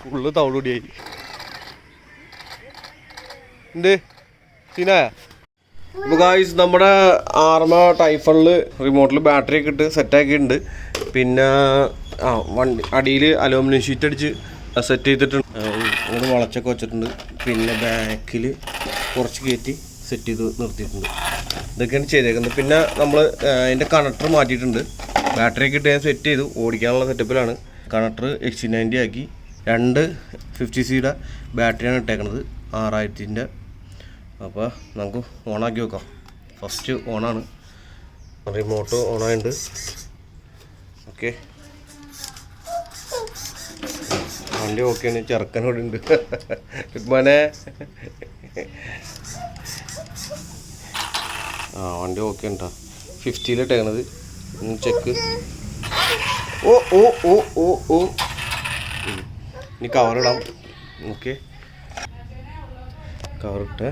Full തവളുടിയായി സീനായ അപ്പോൾ guys നമ്മുടെ ആർമ ടൈഫണിൽ റിമോട്ടിൽ battery ഒക്കെ ഇട്ട് സെറ്റാക്കിയിട്ടുണ്ട് പിന്നെ ആ വണ്ടി അടിയിൽ അലൂമിനിയം ഷീറ്റ് അടിച്ച് സെറ്റ് ചെയ്തിട്ടുണ്ട്. വളച്ചൊക്കെ വെച്ചിട്ടുണ്ട്. പിന്നെ ബാക്കിൽ കുറച്ച് കയറ്റി സെറ്റ് ചെയ്ത് നിർത്തിയിട്ടുണ്ട്. ഇതൊക്കെയാണ് ചെയ്തേക്കുന്നത്. പിന്നെ നമ്മൾ അതിന്റെ കണക്ടർ മാറ്റിയിട്ടുണ്ട്. ബാറ്ററി ഒക്കെ ഇട്ട് ഞാൻ സെറ്റ് ചെയ്തു. ഓടിക്കാനുള്ള സെറ്റപ്പിലാണ് കണക്ടർ എക്സ് നയന്റി ആക്കി. രണ്ട് ഫിഫ്റ്റി സിയുടെ ബാറ്ററിയാണ് ഇട്ടേക്കുന്നത് ആറായിരത്തിന്റെ. അപ്പോൾ നമുക്ക് ഓണാക്കി വെക്കാം ഫസ്റ്റ് ഓണാണ്. റിമോട്ട് ഓണായിട്ടുണ്ട് ഓക്കെ വണ്ടി ഓക്കെയാണ് ചെറുക്കൻ ഇവിടെ ഉണ്ട്. മനെ ആ വണ്ടി ഓക്കെ ഉണ്ടോ ഫിഫ്റ്റിയിലിട്ടേക്കണത് ചെക്ക് ഓ ഓ ഓ ഓ ഓ. ഇനി കവറിടാം ഓക്കെ കവറിട്ട്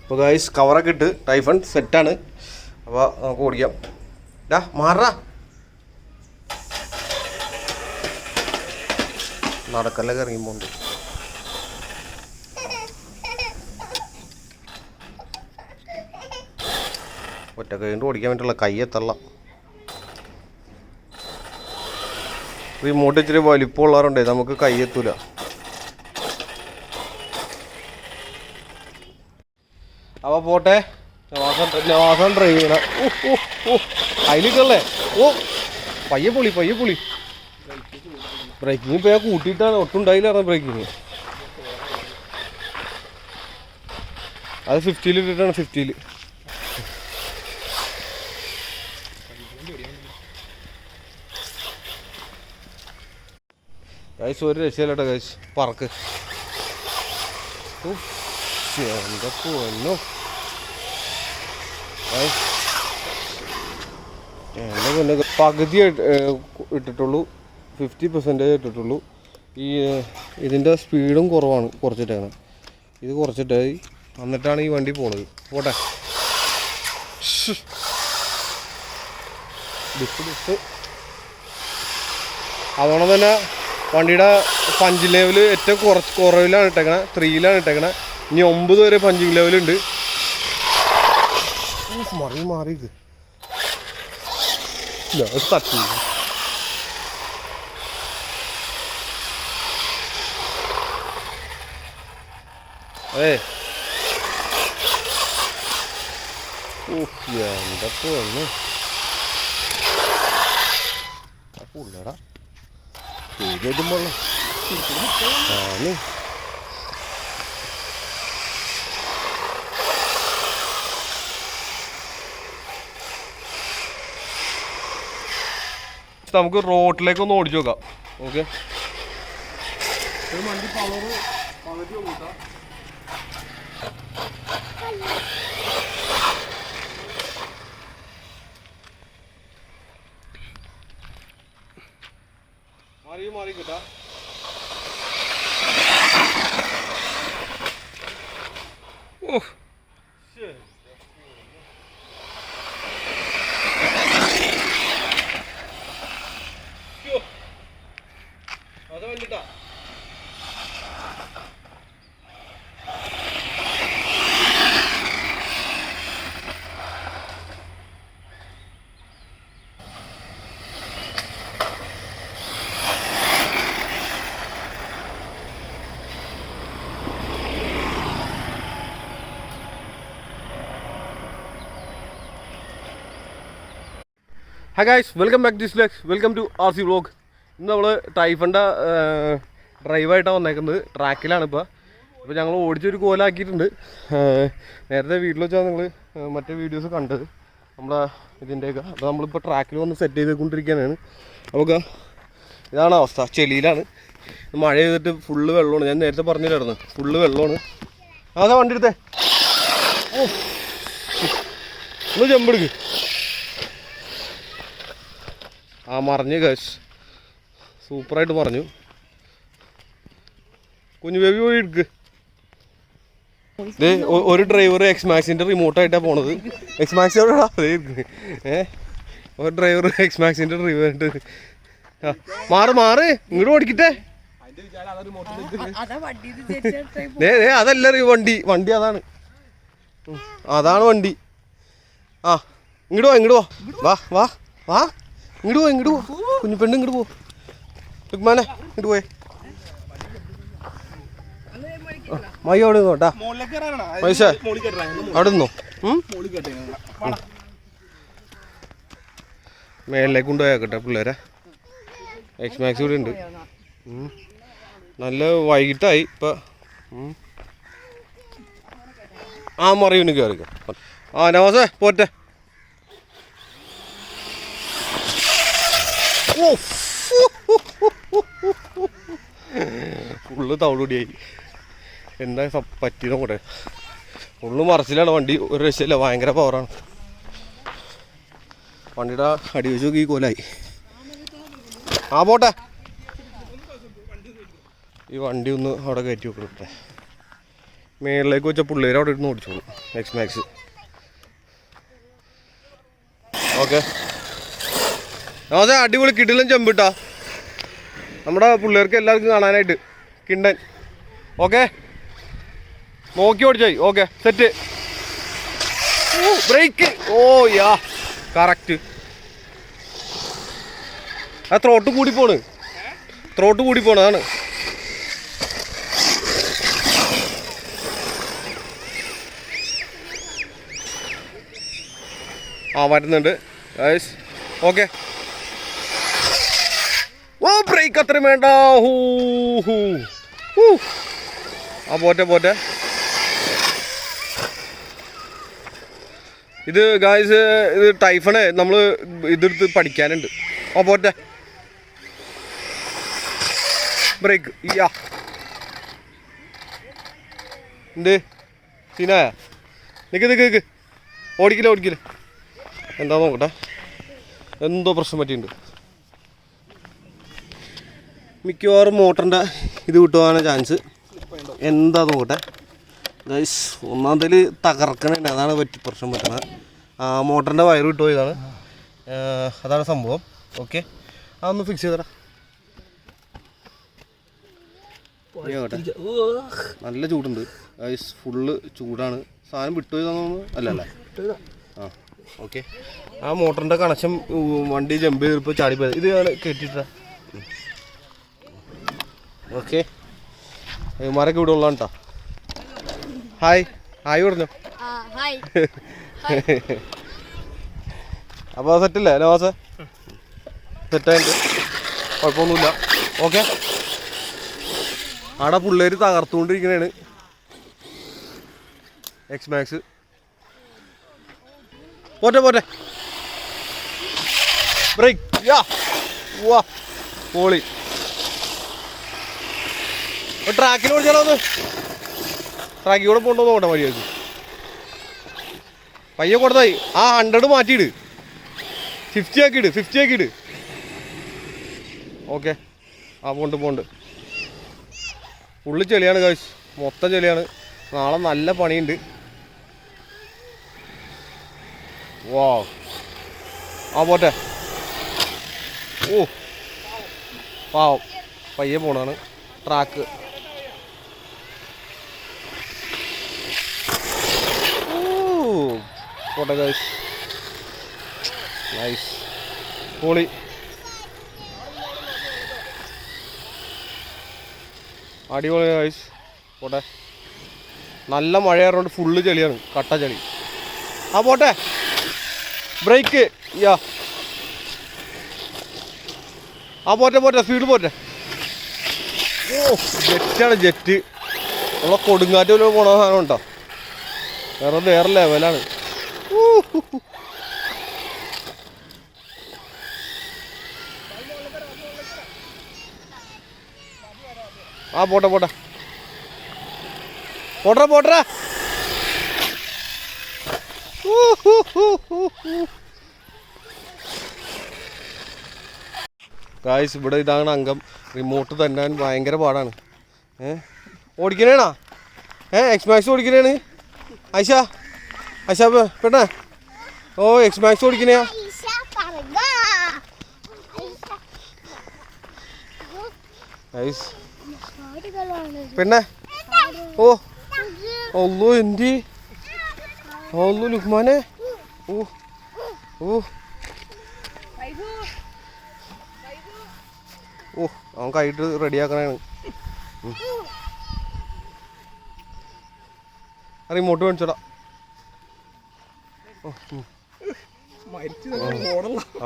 അപ്പോൾ ഗായ്സ് കവറൊക്കെ ഇട്ട് ടൈഫൺ സെറ്റാണ് അപ്പോൾ നമുക്ക് ഓടിക്കാം. ഡാ മാറാ. നടക്കല്ലൊക്കെ ഇറങ്ങിപ്പോണ്ട് ഒറ്റ കൈ കൊണ്ട് ഓടിക്കാൻ പറ്റുള്ള കയ്യെത്തള്ള ഈ റിമോട്ട് ഇച്ചിരി വലിപ്പമുള്ളവരുണ്ടേ നമുക്ക് കയ്യെത്തൂല അപ്പോൾ അപ്പൊ പോട്ടെ നവാസം ഡ്രൈവ് ചെയ്യണം. ഓ ഓ പയ്യെ പൊളി പയ്യെ പൊളി. ബ്രേക്കിങ് ഇപ്പൊ ഞാൻ കൂട്ടിയിട്ടാണ് ഒട്ടും ഉണ്ടായില്ല ബ്രേക്കിങ് അത് ഫിഫ്റ്റിയിൽ ഇട്ടിട്ടാണ് ഫിഫ്റ്റിയിൽ ഗൈസ് ഒരു രക്ഷയില്ലട്ടോ ഗൈസ് പറക്ക്. ഉഫ്, എന്താ പൊന്നോ എന്റെ പൊന്നെ പകുതി ഇട്ടിട്ടുള്ളൂ. Fifty percentage ഇട്ടിട്ടുള്ളൂ. ഈ ഇതിന്റെ സ്പീഡും കുറവാണ് കുറച്ചിട്ടാണ്. ഇത് കുറച്ചിട്ടായി. എന്നിട്ടാണ് ഈ വണ്ടി പോണത്. പോട്ടെ. ഡിസ്റ്റ് ഡിസ്റ്റ് ഡിസ് അതുകൊണ്ട് തന്നെ വണ്ടിയുടെ പഞ്ച് ലെവൽ ഏറ്റവും കുറച്ച് കുറവിലാണ് ഇട്ടേക്കണേ. ത്രീയിലാണ് ഇട്ടേക്കണേ. ഇനി ഒമ്പത് വരെ പഞ്ചിങ് ലെവലുണ്ട് ഉണ്ട്. മറി മാറി ഇത് തട്ടി ഏ. എന്താ പൊന്ന് പുള്ളടാ പേടിയായിട്ടുമ്പോൾ ആണ് നമുക്ക് റോട്ടിലേക്ക് ഒന്ന് ഓടിച്ചു നോക്കാം. ഓക്കെ. മാറി മാറി കിട്ടാ ഓ അത് വേണ്ടിട്ടാ hi guys welcome back this lux welcome to R C vlog ഇന്ന് നമ്മൾ ടൈഫന്റെ ഡ്രൈവായിട്ടാണ് വന്നേക്കുന്നത്. ട്രാക്കിലാണ് ഇപ്പോൾ ഇപ്പോൾ ഞങ്ങൾ ഓടിച്ചൊരു കോലാക്കിയിട്ടുണ്ട്. നേരത്തെ വീട്ടിൽ വെച്ചാൽ നിങ്ങൾ മറ്റേ വീഡിയോസ് കണ്ടത്. നമ്മളെ ഇതിന്റെയൊക്കെ അപ്പോൾ നമ്മളിപ്പോൾ ട്രാക്കിൽ വന്ന് സെറ്റ് ചെയ്തുകൊണ്ടിരിക്കാനാണ് അപ്പോൾ ഇതാണ് അവസ്ഥ. ചെളിയിലാണ്. മഴ ചെയ്തിട്ട് ഫുള്ള് വെള്ളമാണ്. ഞാൻ നേരത്തെ പറഞ്ഞില്ലായിരുന്നു. ഫുള്ള് വെള്ളമാണ്. അതാ വണ്ടി എടുത്തേ ഒന്ന് ചെമ്പെടുക്ക് ആ മറിഞ്ഞ് ഗസ് സൂപ്പറായിട്ട് പറഞ്ഞു കുഞ്ഞു ബേബി പോയി എടുക്ക്. ഒരു ഡ്രൈവർ എക്സ് മാക്സിന്റെ റിമോട്ട് ആയിട്ടാ പോണത്. എക്സ് മാക്സ് ഏ? ഒരു ഡ്രൈവർ എക്സ് മാക്സിന്റെ റിമോട്ട് മാറ് മാറ്. ഇങ്ങോട്ട് ഓടിക്കട്ടെ. അതാ അതല്ല വണ്ടി. വണ്ടി അതാണ്. അതാണ് വണ്ടി. ആ ഇങ്ങോട്ട് വാ ഇങ്ങോട്ട് വാ. വാ വാ വാ. ഇങ്ങോട്ട് പോ ഇങ്ങോട്ട് പോ. കുഞ്ഞുപെണ്ണ് ഇങ്ങോട്ട് പോ. ലുക്മാനെ ഇങ്ങോട്ട് പോയേ. മയ്യ അവിടെ മുകളിലേക്ക് കയറാനാണ് പൈസ അവിടെ നിന്നോ. മേളിലേക്ക് കൊണ്ടുപോയാക്കട്ടെ പിള്ളേരെ. എക്സ് മാക്സ് ഇവിടെ ഉണ്ട്. നല്ല വൈകിട്ടായി ഇപ്പം. ആ മറിയുണ്ട് കയറിക്കോ ആ നവാസേ പോറ്റെ ഫുള്ള് തവളുടിയായി എന്താ പറ്റിയത് കൂടെ ഫുള്ള് മറച്ചിലാണ് വണ്ടി. ഒരു രക്ഷയില്ല ഭയങ്കര പവറാണ് വണ്ടിയുടെ അടി വെച്ച് നോക്കി കൊലായി. ആ പോട്ടെ. ഈ വണ്ടി ഒന്ന് അവിടെ കയറ്റി വെക്കട്ടെ മേളിലേക്ക് വെച്ച പിള്ളേർ അവിടെ ഇരുന്ന് ഓടിച്ചോളൂ. എക്സ് മാക്സ് ഓക്കെ നമസ്തേ അടിപൊളി കിടിലും ചെമ്പിട്ടാ നമ്മുടെ പിള്ളേർക്ക് എല്ലാവർക്കും കാണാനായിട്ട്. കിണ്ടൻ. ഓക്കെ നോക്കി ഓടിച്ചായി. ഓക്കെ സെറ്റ് ബ്രേക്ക് ഓ യാ. കറക്റ്റ് ആ ത്രോട്ട് കൂടി പോണ്. ത്രോട്ട് കൂടി പോണതാണ് ആ വരുന്നുണ്ട്. ഓക്കെ ഓ ബ്രേക്ക് അത്രയും വേണ്ട. ആ ഇത് ഗായ്സ് ഇത് ടൈഫണ്. നമ്മൾ ഇതെടുത്ത് പഠിക്കാനുണ്ട്. ആ പോറ്റ ബ്രേക്ക് യാ എന്ത്? സീനായ നിക്ക് നിക്ക് നിക്ക്. ഓടിക്കില്ല ഓടിക്കില്ല. എന്താ നോക്കട്ടെ. എന്തോ പ്രശ്നം പറ്റിയിട്ടുണ്ട്. മിക്കവാറും മോട്ടറിന്റെ ഇത് കിട്ടുവാനാണ് ചാൻസ് എന്താ നോക്കട്ടെ? ഗൈസ് ഒന്നാമതിൽ തകർക്കണേ അതാണ് പറ്റി പ്രശ്നം ആ മോട്ടറിന്റെ വയർ വിട്ടുപോയതാണ് അതാണ് സംഭവം. ഓക്കെ അതൊന്ന് ഫിക്സ് ചെയ്തടാ. നല്ല ചൂടുണ്ട്. ഗൈസ് ഫുള്ള് ചൂടാണ്. സാധനം വിട്ടുപോയതാണെന്ന് അല്ല ആ ഓക്കെ ആ മോട്ടറിന്റെ കണക്ഷൻ വണ്ടി ജമ്പ് ചെയ്തപ്പോൾ ചാടിപ്പോയത്. ഇത് കെട്ടിട്ടാ ഓക്കെ. മരക്ക് ഇവിടെ ഉള്ളതാണ് കേട്ടോ ഹായ് ഹായ്. പറഞ്ഞു അപ്പോൾ സെറ്റല്ലേ? സെറ്റ് സെറ്റായിട്ട്. കുഴപ്പമൊന്നുമില്ല. ഓക്കെ. ആടെ പിള്ളേർ തകർത്തുകൊണ്ടിരിക്കണേണ്. എക്സ് മാക്സ് പോട്ടെ പോട്ടെ. ബ്രേക്ക് യാ വാ പോളി. ട്രാക്കിൽ ഓടിച്ചാലോ ഒന്ന്? ട്രാക്കിൽ കൂടെ പോകണ്ടോ നോക്കട്ടെ വഴിയേക്ക് പയ്യെ കൊടുത്തായി. ആ ഹൺഡ്രഡ് മാറ്റിയിട്. ഫിഫ്റ്റി ആക്കിയിട് ഫിഫ്റ്റി ആക്കിയിട്. ഓക്കെ ആ പോണ്ട് പോണ്ട്. ഉള്ളി ചെളിയാണ് കാശ് മൊത്തം ചെളിയാണ്. നാളെ നല്ല പണിയുണ്ട്. വാ ആ പോട്ടെ. ഓ. പാവം. പയ്യെ പോണാണ് ട്രാക്ക് പോട്ടെ ഗൈസ് നൈസ് പൊളി. അടിപൊളി ഗൈസ് പോട്ടെ. നല്ല മഴയായതുകൊണ്ട് ഫുള്ള് ചെളിയാണ്. കട്ട ചെളി. ആ പോട്ടെ. ബ്രേക്ക് യാ ആ പോട്ടെ പോട്ടെ. സ്പീഡ് പോട്ടെ. ഓ ജെറ്റാണ് ജെറ്റ് നമ്മളെ കൊടുങ്കാറ്റ് പോലെ പോണ സാധനം ഉണ്ടോ? വേറെ വേറെ ലെവലാണ്. ആ പോട്ടെ പോട്ടെ. പോട്ടറ പോട്ടറ ഗായ്സ് ഇവിടെ ഇതാണ് അംഗം. റിമോട്ട് തന്നാൻ ഭയങ്കര പാടാണ്. ഏ? ഓടിക്കണേണാ? ഏ എക്സ്മാക്സ് ഓടിക്കണേണ്? ഐഷ ഐഷ പെട്ടെ ഓ എക്സ്മാക്സ് ഓടിക്കണയാ ഐഷ പറക ഐസ്. പെണ്ണെ. ഓ. ഒന്നു എന്തി? ഒന്നു ലുക്മാനെ. ഓ. ഓ. ഓ അവൻ കൈയിട്ട് റെഡിയാക്കണാണ് റിമോട്ട് മേടിച്ചോടാ.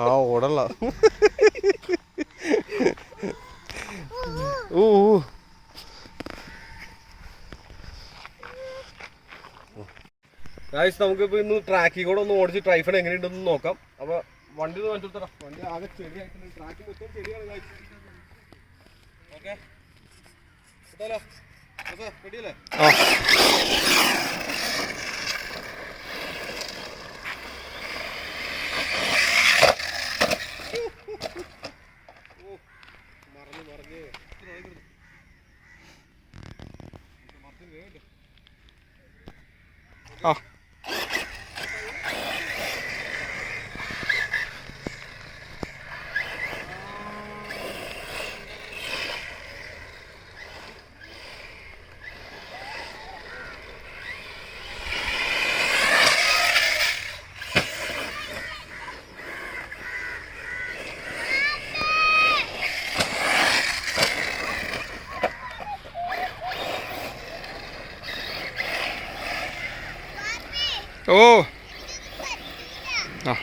ആ ഓടല്ല. ഓ ഗായ്സ് നമുക്കിപ്പോ ഇന്ന് ട്രാക്കിൽ കൂടെ ഒന്ന് ഓടിച്ച് ട്രൈഫൺ എങ്ങനെയുണ്ടെന്ന് നോക്കാം. അപ്പൊ വണ്ടി ഒന്ന് കാണിച്ചു കൊടുത്തടാ. വണ്ടി ആകെ ചെടിയായിട്ടുണ്ട് ട്രാക്കിൽ മൊത്തം ചെടിയാണ് ഓക്കെ റെഡിയല്ലേ? ആ മറന്ന് മറന്ന് ആ ഓ ആ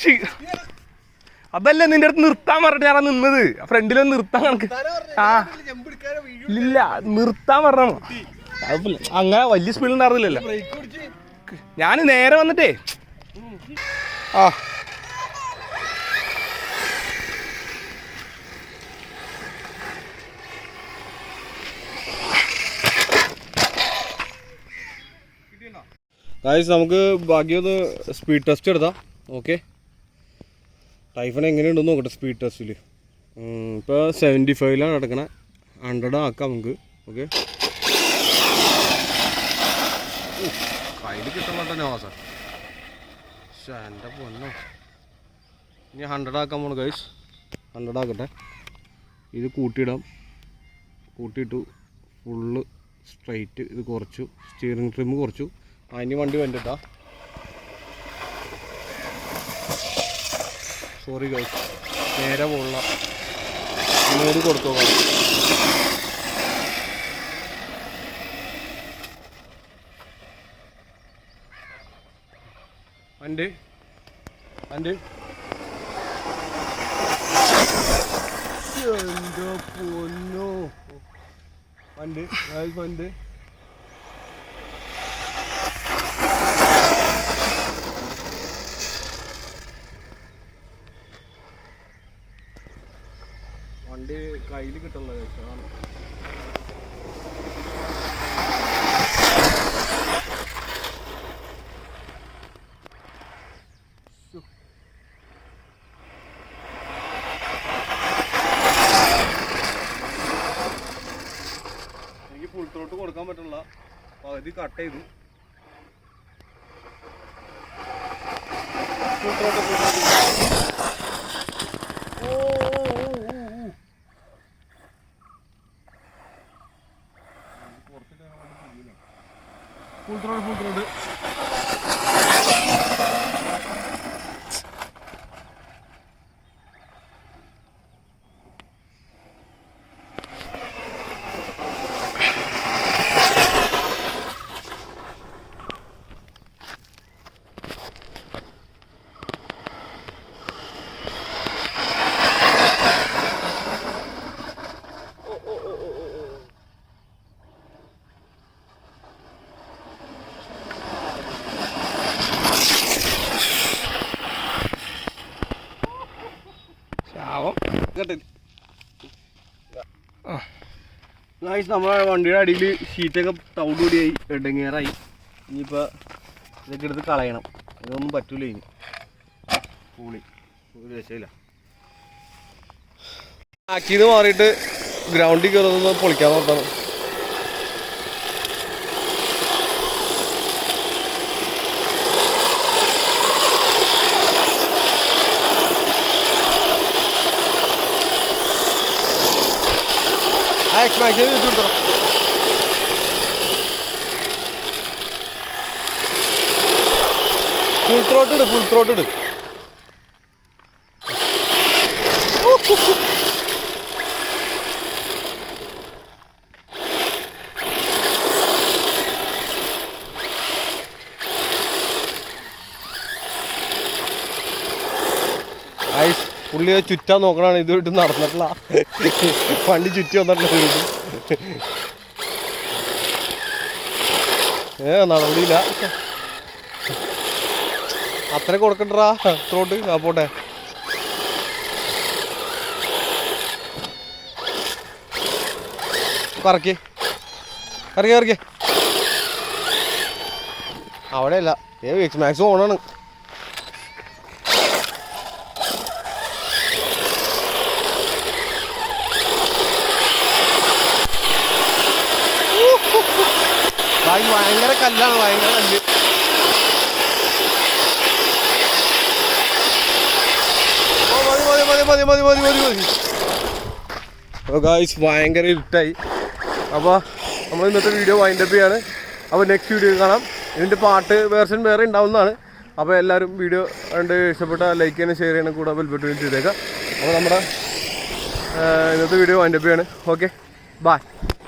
ശാശി അതല്ലേ നിന്റെ അടുത്ത് നിർത്താൻ പറഞ്ഞിട്ട് ഞാൻ നിന്നത്? ഫ്രണ്ടിലൊന്ന് നിർത്താൻ കണക്ക്. ആ. ഇല്ല നിർത്താൻ പറഞ്ഞു. അങ്ങനെ വലിയ സ്പീഡ് ഉണ്ടായിരുന്നില്ലല്ലോ ഞാൻ നേരെ വന്നിട്ടേ. ആ. ഗായ്സ് നമുക്ക് ഭാഗ്യം ഒന്ന് സ്പീഡ് ടെസ്റ്റ് എടുത്താം. ഓക്കെ ടൈഫൺ എങ്ങനെയുണ്ടെന്ന് നോക്കട്ടെ സ്പീഡ് ടെസ്റ്റിൽ ഇപ്പോൾ സെവന്റി ഫൈവിലാണ് നടക്കണേ. ഹൺഡ്രഡ് ആക്കാം നമുക്ക്. ഓക്കെ കയ്യിൽ പക്ഷേ എന്റെ പൊന്നോ. ഇനി ഹൺഡ്രഡ് ആക്കാൻ പോണു ഗൈസ് ഹൺഡ്രഡ് ആക്കട്ടെ. ഇത് കൂട്ടിയിടാം. കൂട്ടിയിട്ടു ഫുള്ള് സ്ട്രൈറ്റ് ഇത് കുറച്ചു സ്റ്റിയറിംഗ് ട്രിം കുറച്ചു. അതിന് വണ്ടി വന്നിട്ടാ സോറി ഗൈസ് നേരെ പോലുള്ള ഇങ്ങോട്ട് കൊടുത്തു. നോക്കാം വണ്ടി. വണ്ടി. എന്തോ പൊന്നോ. വണ്ടി. ഗൈസ് വണ്ടി കയ്യിൽ കിട്ടുള്ള അതാണ് എനിക്ക് ഫുൾ ത്രോട്ട് കൊടുക്കാൻ പറ്റുള്ള പകുതി കട്ട് ചെയ്തു ഫുൾ ത്രോട്ട് ഫുൾ ഓ ഓ ഓ ഓ ഓ ഫുൾ ത്രോഡ് നായിസ് നമ്മളെ വണ്ടിയുടെ അടിയിൽ ഷീറ്റൊക്കെ തൗട് കൂടിയായി ഇടങ്ങേറായി. ഇനിയിപ്പോൾ ഇതൊക്കെ എടുത്ത് കളയണം. ഇതൊന്നും പറ്റൂല ഇനി. പൂളി. ഒരു രക്ഷയില്ല. ആക്കിന്ന് മാറിയിട്ട് ഗ്രൗണ്ടിൽ കയറുന്നത് പൊളിക്കാൻ നോക്കണം. ekmekleri durdurun. Full throttle, full throttle. പുള്ളി ചുറ്റാൻ നോക്കണാണ് ഇതുമായിട്ട് നടന്നിട്ടുള്ള. പള്ളി ചുറ്റി വന്നിട്ടുള്ള ഏ നടന്നില്ല. അത്ര കൊടുക്കണ്ടാ ത്രോട്ട് ആ പോട്ടെ. പറക്കി. ഇറക്കി ഇറക്കി അവിടെയല്ല. ഏ മാക്സിമം ഓണാണ്. അത് ഭയങ്കര കല്ലാണ് ഭയങ്കര കല്ല്. ഭയങ്കര ഇരുട്ടായി. അപ്പോൾ നമ്മൾ ഇന്നത്തെ വീഡിയോ വൈൻഡപ്പ് ചെയ്യാണ്. അപ്പോൾ നെക്സ്റ്റ് വീഡിയോ കാണാം. ഇതിന്റെ പാട്ട് വേർഷൻ വേറെ ഉണ്ടാവുന്നതാണ്. അപ്പോൾ എല്ലാവരും വീഡിയോ കണ്ട് ഇഷ്ടപ്പെട്ട ലൈക്ക് ചെയ്യണം ഷെയർ ചെയ്യണം കൂടെ ബെൽബട്ടൺ ചെയ്തേക്കാം അപ്പോൾ നമ്മുടെ ഇന്നത്തെ വീഡിയോ വൈൻഡപ്പ് ചെയ്യാണ്. Okay bye